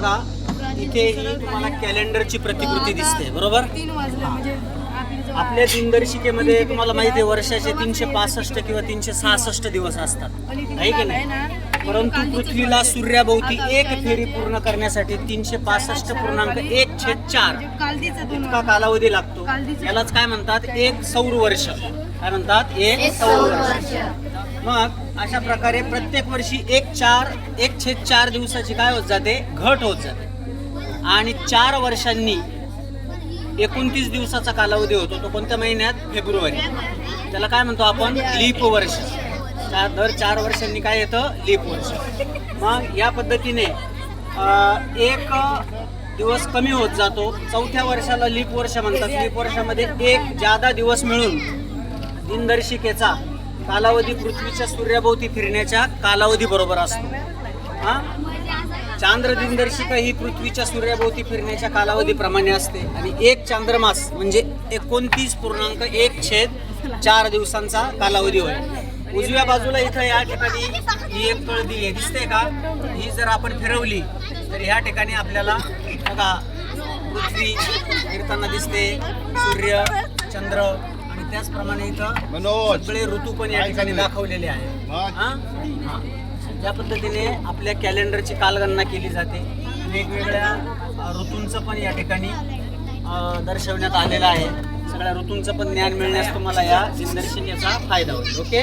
बघा इथे ही तुम्हाला कॅलेंडरची प्रतिकृती दिसते बरोबर? तीन वाजले म्हणजे आपल्या दिनदर्शिकेमध्ये तुम्हाला माहिती आहे वर्षाचे तीनशे पासष्ट किंवा तीनशे सहासष्ट दिवस असतात. आहे की नाही? परंतु पृथ्वीला सूर्याभोवती एक फेरी पूर्ण करण्यासाठी तीनशे पासष्ट पूर्णांक एक छेद चार इतका कालावधी लागतो. यालाच काय म्हणतात? एक सौर वर्ष. काय म्हणतात? एक सौर वर्ष. मग अशा प्रकारे प्रत्येक वर्षी एक चार एक छेद चार दिवसाची काय होत जाते? घट होत जाते. आणि चार वर्षांनी एकोणतीस दिवसाचा कालावधी होतो तो कोणत्या महिन्यात? फेब्रुवारी. त्याला काय म्हणतो आपण? लीप वर्ष. त्या दर चार वर्षांनी काय येतं? लीप वर्ष. मग या पद्धतीने एक दिवस कमी होत जातो. चौथ्या वर्षाला लीप वर्ष म्हणतात. लीप वर्षामध्ये एक जादा दिवस मिळून दिनदर्शिकेचा कालावधी पृथ्वीच्या सूर्याभोवती फिरण्याच्या कालावधी बरोबर असतो. हा? चांद्र दिनदर्शिका ही पृथ्वीच्या सूर्याभोवती फिरण्याच्या कालावधीप्रमाणे असते. आणि एक चांद्रमास म्हणजे एकोणतीस पूर्णांक एक छेद चार दिवसांचा कालावधी होय. उजव्या बाजूला इथं या ठिकाणी ही एक कळदी आहे. दिसते का? ही जर आपण फिरवली तर ह्या ठिकाणी आपल्याला बघा पृथ्वी फिरताना दिसते. सूर्य चंद्र आणि त्याचप्रमाणे इथं सगळे ऋतू पण या ठिकाणी दाखवलेले आहेत मग? हा? हा. या पद्धतीने आपल्या कॅलेंडरची कालगणना केली जाते वेगवेगळ्या ऋतूंचं पण या ठिकाणी दर्शवण्यात आलेलं आहे सगळ्या ऋतूंचं पण ज्ञान मिळण्यास तुम्हाला या दिनदर्शिकेचा फायदा होईल ओके